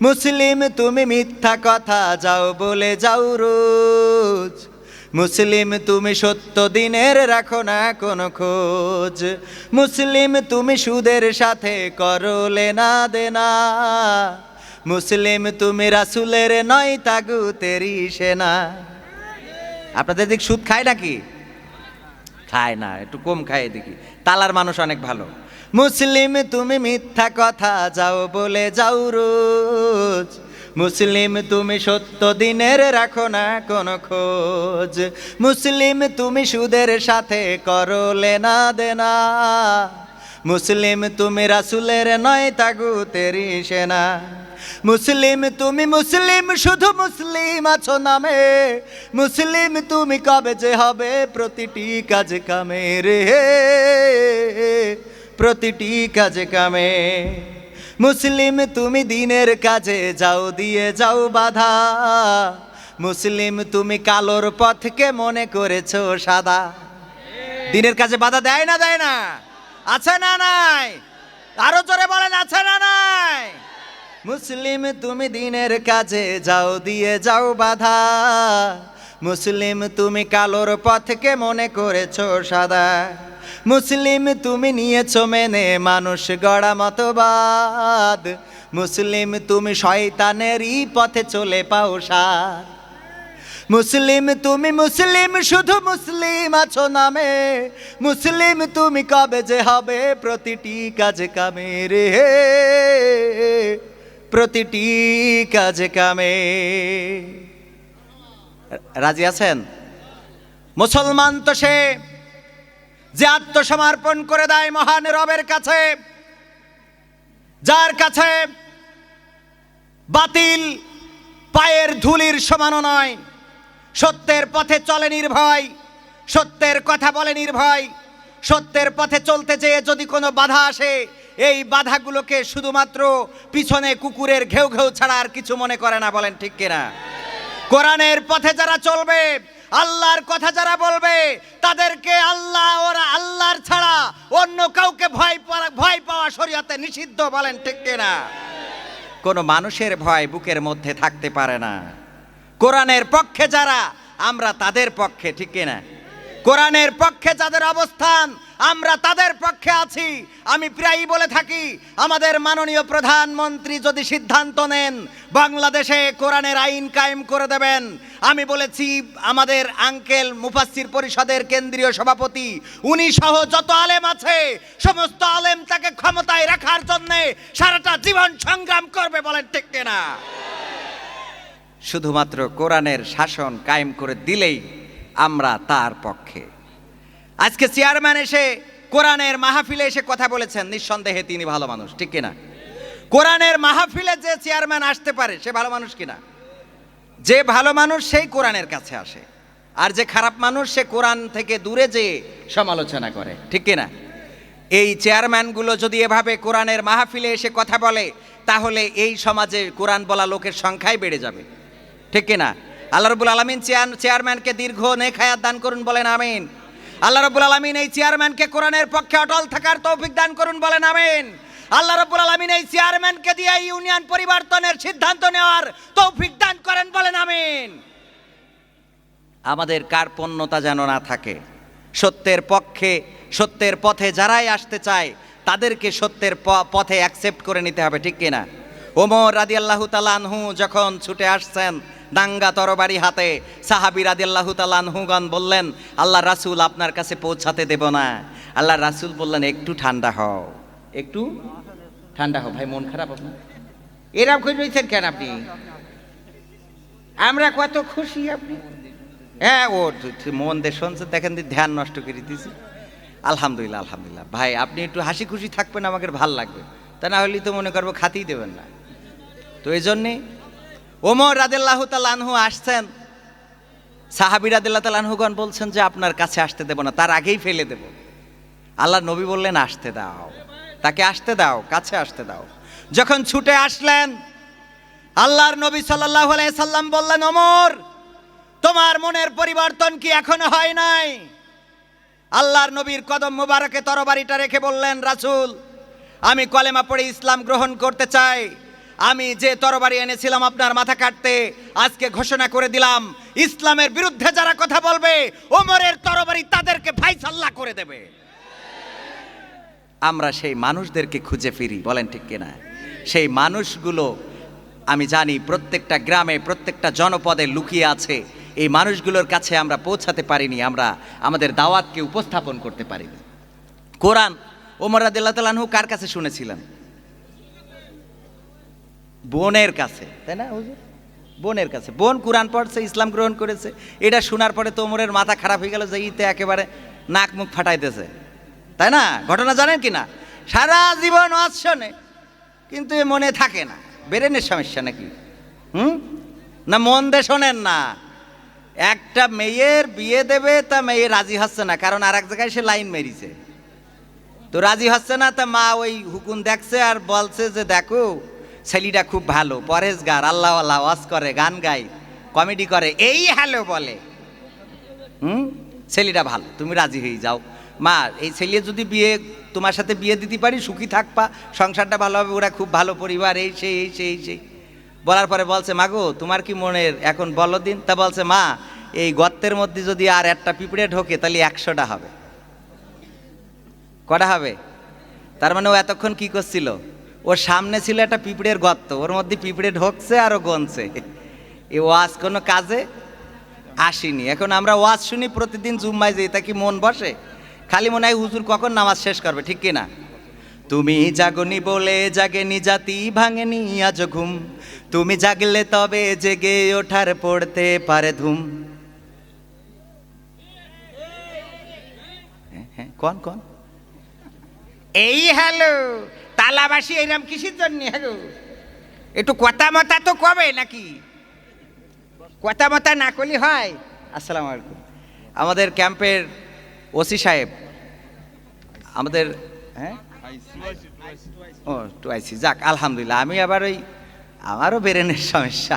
মুসলিম, তুমি মিথ্যা কথা যাও বলে যাও রোজ। মুসলিম, তুমি সত্য দিনের রাখো না কোনো খোঁজ। মুসলিম, তুমি সুদের সাথে করো লেনা দেনা। মুসলিম, তুমি রাসুলের নয় তাগু তাগুতেরই সেনা। আপনাদের দিক সুদ খায় নাকি? খায় না, একটু কম খায় দেখি তালার মানুষ অনেক ভালো। মুসলিম, তুমি মিথ্যা কথা যাও বলে যাও রোজ। মুসলিম, তুমি সত্য দিনের রাখো না কোনো খোঁজ। মুসলিম, তুমি সুদের সাথে করো লেনা দেনা। মুসলিম, তুমি রাসুলের নয় তাগুতেরই সেনা। মুসলিম, তুমি মুসলিম, শুধু মুসলিম আছো নামে। মুসলিম, তুমি কবে যে হবে প্রতিটি কাজ কামে রে। প্রতিটি কাজে কামে। মুসলিম, তুমি দিনের কাজে যাও, দিয়ে যাও বাধা। মুসলিম, তুমি কালোর পথকে মনে করেছ সাদা। দিনের কাজে বাধা দেয় না দেয় না। আছে না নাই? আরও জোরে বলেন, আছে না নাই? মুসলিম, তুমি দিনের কাজে যাও, দিয়ে যাও বাধা। মুসলিম, তুমি কালোর পথকে মনে করেছ সাদা। মুসলিম তুমি নিয়েছো মেনে মানুষ গড়া মতবাদ। মুসলিম তুমি শয়তানেরই পথে চলে পাও সার। মুসলিম তুমি মুসলিম, শুধু মুসলিম আছো নামে। মুসলিম তুমি কবে যে হবে প্রতিটি কাজে কামে রে প্রতিটি কাজে কামে। রাজি আছেন? মুসলমান তো সে যে আত্মসমর্পণ করে দেয় মহান রবের কাছে, যার কাছে বাতিল পায়ের ধুলির সমানও নয়, সত্যের পথে চলে নির্ভয়, সত্যের কথা বলে নির্ভয়, সত্যের পথে চলতে যেয়ে যদি কোনো বাধা আসে, এই বাধাগুলোকে শুধুমাত্র পিছনে কুকুরের ঘেউ ঘেউ ছাড়া আর কিছু মনে করে না বলেন ঠিক কিনা? কোরআনের পথে যারা চলবে আল্লাহর কথা যারা বলবে, তাদেরকে আল্লাহ ওরা আল্লাহর ছাড়া অন্য কাউকে ভয় ভয় পাওয়া শরীয়তে নিষিদ্ধ বলেন, ঠিক না কোনো মানুষের ভয় বুকের মধ্যে থাকতে পারে না। কোরআনের পক্ষে যারা, আমরা তাদের পক্ষে, ঠিক না কোরআনের পক্ষে যাদের অবস্থান আমরা তাদের পক্ষে আছি। আমি প্রায়ই বলে থাকি, আমাদের মাননীয় প্রধানমন্ত্রী যদি সিদ্ধান্ত নেন, বাংলাদেশে কোরআনের আইন কায়েম করে দেবেন। আমি বলেছি, আমাদের আঙ্কেল মুফাসসির পরিষদের কেন্দ্রীয় সভাপতি, উনি সহ যত আলেম আছে, সমস্ত আলেম তাকে ক্ষমতায় রাখার জন্যে সারাটা জীবন সংগ্রাম করবে বলেন ঠিক না শুধুমাত্র কোরআনের শাসন কায়েম করে দিলেই আমরা তার পক্ষে। আজকে চেয়ারম্যান এসে কোরআনের মাহফিলে এসে কথা বলেছেন, নিঃসন্দেহে তিনি ভালো মানুষ, ঠিক কিনা? কোরআনের মাহফিলে যে চেয়ারম্যান আসতে পারে, সে ভালো মানুষ কিনা? যে ভালো মানুষ, সেই কোরআনের কাছে আসে। আর যে খারাপ মানুষ, সে কোরআন থেকে দূরে যেয়ে সমালোচনা করে, ঠিক কিনা? এই চেয়ারম্যানগুলো যদি এভাবে কোরআনের মাহফিলে এসে কথা বলে, তাহলে এই সমাজে কোরআন বলা লোকের সংখ্যাই বেড়ে যাবে, ঠিক কিনা? আল্লাহ রবুল আলমিন চেয়ার, চেয়ারম্যানকে দীর্ঘ নেখায়াত দান করুন, বলেন আমিন। আল্লাহ রবুল আলমিন এই চেয়ারম্যানকে কোরআনের পক্ষে অটল থাকার তৌফিক দান করুন বলেন, আমিন। আল্লাহ রবুল আলমিন এই চেয়ারম্যানকে দিয়ে ইউনিয়ন পরিবর্তনের সিদ্ধান্ত নেওয়ার তৌফিক দান করেন বলেন, আমিন। আমাদের কার পণ্যতা যেন না থাকে, সত্যের পক্ষে, সত্যের পথে যারাই আসতে চায়, তাদেরকে সত্যের পথে অ্যাকসেপ্ট করে নিতে হবে, ঠিক কিনা? ওমর রাদি আল্লাহ তালানহু যখন ছুটে আসছেন দাঙ্গা তরবারি হাতে সাহাবি রাদি আল্লাহ তালানহুগণ বললেন, আল্লাহ রাসুল আপনার কাছে পৌঁছাতে দেব না। আল্লাহ রাসুল বললেন, একটু ঠান্ডা হও। একটু ঠান্ডা হও, ভাই, মন খারাপ আপনার? এরকম করে রয়েছেন কেন আপনি? আমরা কত খুশি আপনি। হ্যাঁ ও মন দিয়ে শুনছে, দেখেন ধ্যান নষ্ট করে দিয়েছি আলহামদুলিল্লাহ আলহামদুলিল্লাহ। ভাই, আপনি একটু হাসি খুশি থাকবেন, আমাকে ভালো লাগবে। তা না হলেই তো মনে করব খাতেই দেবেন না। তো এই জন্যে ওমর রাদেল্লাহ তালানহু আসছেন। সাহাবি রাদিল্লাহ তালানহুগণ বলছেন যে, আপনার কাছে আসতে দেব না, তার আগেই ফেলে দেব। আল্লাহ নবী বললেন, আসতে দাও। তাকে আসতে দাও, কাছে আসতে দাও। যখন ছুটে আসলেন, আল্লাহর নবী সাল্লাহ সাল্লাম বললেন, ওমর, তোমার মনের পরিবর্তন কি এখনও হয় নাই? আল্লাহর নবীর কদম মুবারকে তরবারিটা রেখে বললেন, রাসূল, আমি কলেমা পড়ে ইসলাম গ্রহণ করতে চাই। আমি যে তরবারি এনেছিলাম আপনার মাথা কাটতে, আজকে ঘোষণা করে দিলাম, ইসলামের বিরুদ্ধে যারা কথা বলবে, ওমরের তরবারি তাদেরকে ফাইসাল্লা করে দেবে। আমরা সেই মানুষদেরকে খুঁজে ফিরি, বলেন ঠিক কিনা? সেই মানুষগুলো, আমি জানি প্রত্যেকটা গ্রামে, প্রত্যেকটা জনপদে লুকিয়ে আছে, এই মানুষগুলোর কাছে আমরা পৌঁছাতে পারিনি, আমরা আমাদের দাওয়াতকে উপস্থাপন করতে পারিনি। কোরআন, ওমর রাদিল্লাহ তালাহু কার কাছে শুনেছিলেন? বোনের কাছে, তাই না হুজুর? বোনের কাছে। বোন কোরআন পড়ছে, ইসলাম গ্রহণ করেছে, এটা শোনার পরে তোমরের মাথা খারাপ হয়ে গেল যে ইতে একেবারে নাক মুখ ফাটাইতেছে। তাই না? ঘটনা জানেন কি না? সারা জীবন ওয়াজ শোনে, কিন্তু এ মনে থাকে না। বেরেনের সমস্যা নাকি? হুম? না, মন দিয়ে শোনেন না। একটা মেয়ের বিয়ে দেবে, তা মেয়ে রাজি হচ্ছে না, কারণ আর এক জায়গায় সে লাইন মেরিছে। তো রাজি হচ্ছে না, তা মা ওই হুকুম দেখছে আর বলছে যে, দেখো ছেলেটা খুব ভালো, পরেশগার আল্লাহ আল্লাহ ওয়াজ করে, গান গায়, কমেডি করে, এই হ্যালো বলে। হুম? ছেলেটা ভালো, তুমি রাজি হয়ে যাও। মা, এই ছেলে যদি বিয়ে, তোমার সাথে বিয়ে দিতে পারি, সুখী থাকবা, সংসারটা ভালো হবে, ওরা খুব ভালো পরিবার, এই সেই এই সেই এই সেই। বলার পরে বলছে মাগো তোমার কি মনের এখন বলো দিন তা বলছে, মা, এই গর্তের মধ্যে যদি আর একটা পিঁপড়ে ঢোকে, তাহলে একশোটা হবে। কটা হবে? তার মানে ও এতক্ষণ কি করছিল? ওর সামনে ছিল একটা পিঁপড়ের গর্ত ওর মধ্যে পিঁপড়ে ঢোকছে আর ও গনছে। এ ওয়াজ কোনো কাজে আসেনি। এখন আমরা ওয়াজ শুনি প্রতিদিন জুম্মায় যাই তা কি মন বসে? খালি মনে হয় হুজুর কখন নামাজ শেষ করবে ঠিক কি না তুমি জাগনি বলে জাগেনি জাতি ভাঙেনি আজ ঘুম। তুমি জাগলে তবে জেগে ওঠার পড়তে পারে ধুম। হ্যাঁ, হ্যাঁ কোন কোন। এই হ্যালো তালাবাসী এরম কিসের জন্য হ্যালো একটু কথা মতা তো কবে নাকি? কথা মতা না করলে হয়। আসসালামু আলাইকুম। আমাদের ক্যাম্পের ওসি সাহেব, আমাদের হ্যাঁ? ও টুয়াইসি যাক, আলহামদুলিল্লাহ, আমি আবার ওই, আমারও বেরেনের সমস্যা।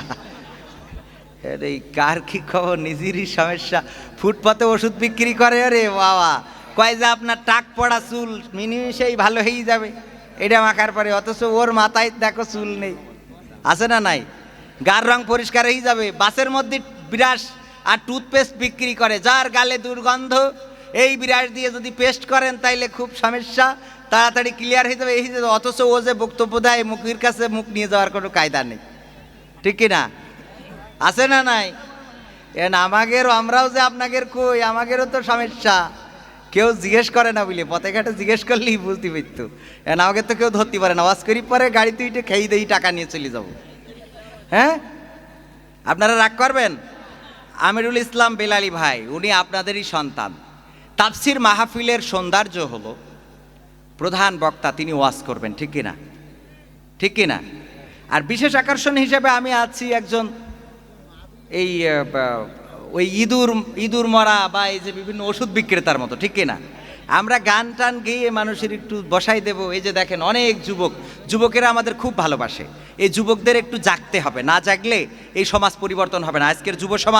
এই কার কি খবর? নিজেরই সমস্যা। ফুটপাতে ওষুধ বিক্রি করে রে বাবা। কয় যে আপনার টাক পড়া চুল মিনিমিশেই ভালো হয়েই যাবে। এটা মাখার পরে, অথচ ওর মাথায় দেখো চুল নেই। আছে না নাই? গার রং পরিষ্কার হয়ে যাবে। বাসের মধ্যে বিরাস আর টুথপেস্ট বিক্রি করে। যার গালে দুর্গন্ধ, এই বিরাস দিয়ে যদি পেস্ট করেন তাইলে খুব সমস্যা। তাড়াতাড়ি ক্লিয়ার হয়ে যাবে, এই অথচ ও যে বক্তব্য দেয়, মুখের কাছে মুখ নিয়ে যাওয়ার কোনো কায়দা নেই। ঠিক কি না? আছে না নাই? এন আমাগেরও, আমরাও যে আপনাদের কই আমাদেরও তো সমস্যা। কেউ জিজ্ঞেস করে না বুঝলে, পথে ঘাটে জিজ্ঞেস করলেই বুঝতে পারতো এন আমাকে তো কেউ ধরতে পারে না। ওয়াজ করি পরে গাড়িতে উঠে খেয়ে দেই, টাকা নিয়ে চলে যাব। হ্যাঁ? আপনারা রাগ করবেন? আমিরুল ইসলাম বেলালি ভাই, উনি আপনাদেরই সন্তান। তাফসির মাহফিলের সৌন্দর্য হলো, প্রধান বক্তা তিনি ওয়াজ করবেন, ঠিক কিনা? ঠিক কিনা? আর বিশেষ আকর্ষণ হিসেবে আমি আছি একজন এই ওই ইঁদুর ইঁদুর মরা বা এই যে বিভিন্ন ওষুধ বিক্রেতার মতো, ঠিক কিনা? আমরা গান টান গেয়ে মানুষের একটু বসাই দেব। এই যে দেখেন অনেক যুবক, যুবকেরা আমাদের খুব ভালোবাসে। এই যুবকদের একটু জাগতে হবে। না জাগলে এই সমাজ পরিবর্তন হবে না। আজকের যুব সমাজ